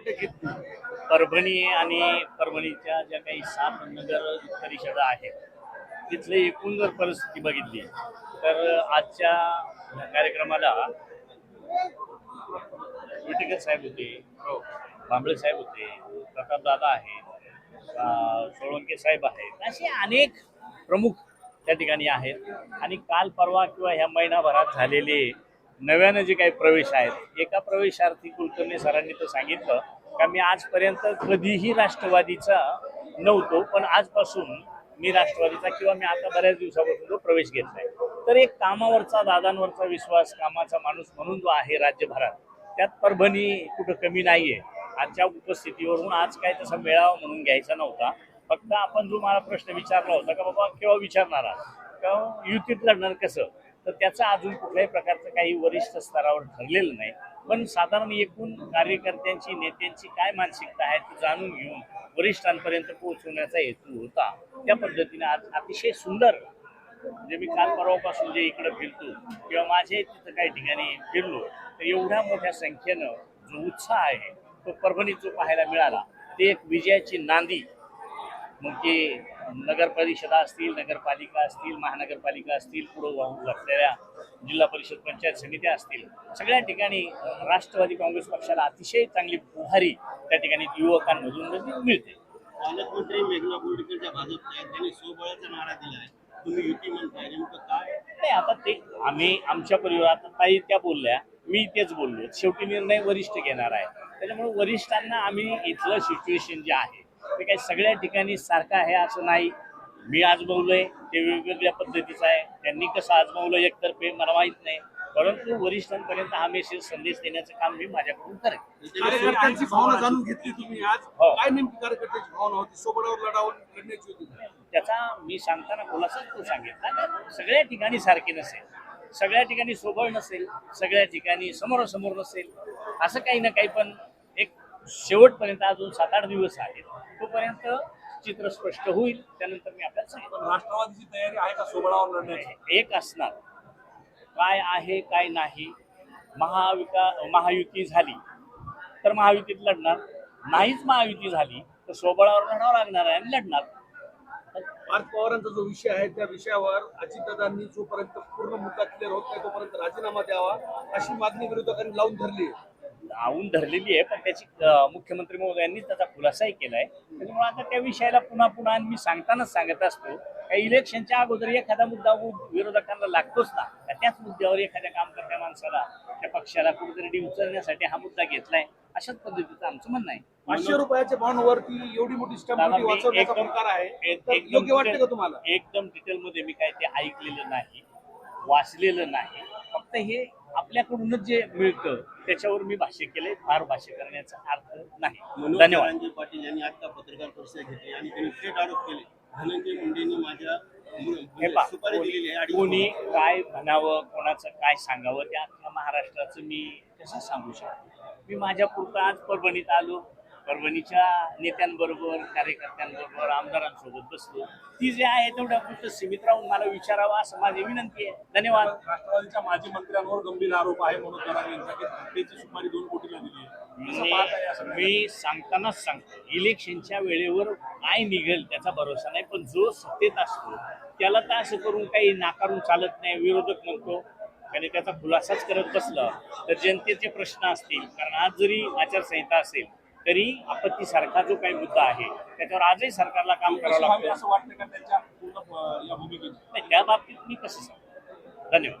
कुठे परभणी आणि परभणीच्या ज्या काही सात नगर परिषदा आहेत तिथली एकूण जर परिस्थिती बघितली तर आजच्या कार्यक्रमाला विटेकर साहेब होते हो, भांबळे साहेब होते प्रताप दादा आहे सोळंके साहेब आहेत असे अनेक प्रमुख त्या ठिकाणी आहेत. आणि काल परवा किंवा ह्या महिनाभरात झालेले नव्यानं जे काही प्रवेश आहेत एका प्रवेशार्थी कुलकर्णी सरांनी तर सांगितलं का मी आजपर्यंत कधीही राष्ट्रवादीचा नव्हतो पण आजपासून मी राष्ट्रवादीचा किंवा मी आता बऱ्याच दिवसापासून जो प्रवेश घेतलाय तर एक कामावरचा दादांवरचा विश्वास कामाचा माणूस म्हणून जो आहे राज्यभरात त्यात परभणी कुठं कमी नाहीये. आजच्या उपस्थितीवरून आज काय तसा मेळावा म्हणून घ्यायचा नव्हता. फक्त आपण जो मला प्रश्न विचारला होता का बाबा केव्हा विचारणार का युतीत लढणार कसं? तर त्याचा अजून कुठल्याही प्रकारचं काही वरिष्ठ स्तरावर ठरलेलं नाही. पण साधारण एकूण कार्यकर्त्यांची नेत्यांची काय मानसिकता आहे ती जाणून घेऊन वरिष्ठांपर्यंत पोहोचवण्याचा हेतू होता. त्या पद्धतीने आज अतिशय सुंदर म्हणजे मी काल परवापासून जे इकडे फिरतो किंवा माझे तिथं काही ठिकाणी फिरलो तर एवढ्या मोठ्या संख्येनं जो उत्साह आहे तो परभणीत जो पाहायला मिळाला ते एक विजयाची नांदी मग ते नगर परिषदा असतील नगरपालिका असतील महानगरपालिका असतील पुढं वाहून लागलेल्या जिल्हा परिषद पंचायत समित्या असतील सगळ्या ठिकाणी राष्ट्रवादी काँग्रेस पक्षाला अतिशय चांगली पुहारी त्या ठिकाणी युवकांमधून मिळते. पालकमंत्री मेघना बोर्डीकर ज्या भाजपच्या आहेत त्यांनी स्वबळाचा नारा तुम्ही युती म्हणताय नेमकं काय? नाही आता ते आम्ही आमच्या परिवारात ताई त्या बोलल्या मी तेच बोललो. शेवटी निर्णय वरिष्ठ घेणार आहे. त्याच्यामुळे वरिष्ठांना आम्ही इथलं सिच्युएशन जे आहे ते काही सगळ्या ठिकाणी सारखं आहे असं नाही. मी आजमावलंय ते वेगवेगळ्या पद्धतीचं आहे. त्यांनी कसं आजमावलं एकतर्फे मला माहीत नाही. परंतु वरिष्ठांपर्यंत हा मेसेज संदेश देण्याचं काम मी माझ्याकडून करेन. कार्यकर्त्यांची भावना जाणून घेतली तुम्ही आज. हो. काय नेमकी कार्यकर्त्याची भावना होती? सोबडावर लढावर लढण्याची होती. त्याचा मी सांगताना खुलासाच तो सांगितला. सगळ्या ठिकाणी सारखी नसेल. सगळ्या ठिकाणी सोबळ नसेल. सगळ्या ठिकाणी समोरासमोर नसेल. असं काही ना काही पण शेवटपर्यंत अजून सात आठ दिवस आहेत. तोपर्यंत चित्र स्पष्ट होईल. त्यानंतर मी आपल्याला सांगेन. पण राष्ट्रवादीची तयारी आहे का लढण्याची? एक असणार. काय आहे काय नाही. महाविका महायुती झाली तर महायुतीत लढणार. नाहीच महायुती झाली तर स्वबळावर लढावं लागणार आहे आणि लढणार. पार्थ पवारांचा जो विषय आहे त्या विषयावर अजितदादांनी जोपर्यंत पूर्ण मुद्दा क्लिअर होत नाही तोपर्यंत राजीनामा द्यावा अशी मागणी विरोधकांनी लावून धरली आहे. लावून धरलेली आहे पण त्याची मुख्यमंत्री महोदयांनी त्याचा खुलासाही केलाय. त्याच्यामुळे आता त्या विषयाला पुन्हा पुन्हा मी सांगतानाच सांगत असतो का इलेक्शनच्या अगोदर एखादा मुद्दा विरोधकांना लागतोच ना का त्याच मुद्द्यावर एखाद्या काम करत्या माणसाला त्या पक्षाला कुठेतरी उचलण्यासाठी हा मुद्दा घेतलाय अशाच पद्धतीचं आमचं म्हणणं आहे. पाचशे रुपयाच्या बॉन्डवरती एवढी मोठी स्टॅम्प प्रकार आहे. योग्य वाटतं का तुम्हाला? एकदम डिटेल मध्ये मी काय ते ऐकलेलं नाही वाचलेलं नाही. फक्त हे आपल्याकडूनच जे मिळतं त्याच्यावर मी भाष्य केले फार भाष्य करण्याचा अर्थ नाही. धन्यवाद. जरांगे पाटील यांनी आता पत्रकार परिषद घेतली आणि त्यांनी थेट आरोप केले. धनंजय मुंडेंनी माझ्या हे म्हणजे पहा, सुपारी दिलेली आहे अडीच कोणी. काय म्हणावं कोणाचं काय सांगावं त्या अख्ख्या महाराष्ट्राचं मी कसं सांगू शकतो? मी माझ्या पुरता आज परभणीत आलो. परभणीच्या नेत्यांबरोबर कार्यकर्त्यांबरोबर आमदारांसोबत बसलो. ती जे आहे तेवढ्या पुरतं सीमित राहून मला विचारावं असं माझी विनंती आहे. धन्यवाद. राष्ट्रवादीच्या माजी मंत्र्यांवर गंभीर आरोप आहे म्हणून जरांगे यांचा त्याची सुमारे दोन कोटीला दिली मी सांगतानाच सांगतो इलेक्शनच्या वेळेवर काय निघेल त्याचा भरोसा नाही पण जो सत्तेत असतो त्याला तर असं करून काही नाकारून चालत नाही विरोधक म्हणतो. आणि त्याचा खुलासाच करत बसलं तर जनतेचे प्रश्न असतील कारण आज जरी आचारसंहिता असेल तरी आपत्तीसारखा जो काही मुद्दा आहे त्याच्यावर आजही सरकारला काम करावं लागतं. असं वाटतं का त्यांच्या पूर्ण अं, या भूमिकेची नाही त्या बाबतीत मी कसं सांगतो धन्यवाद.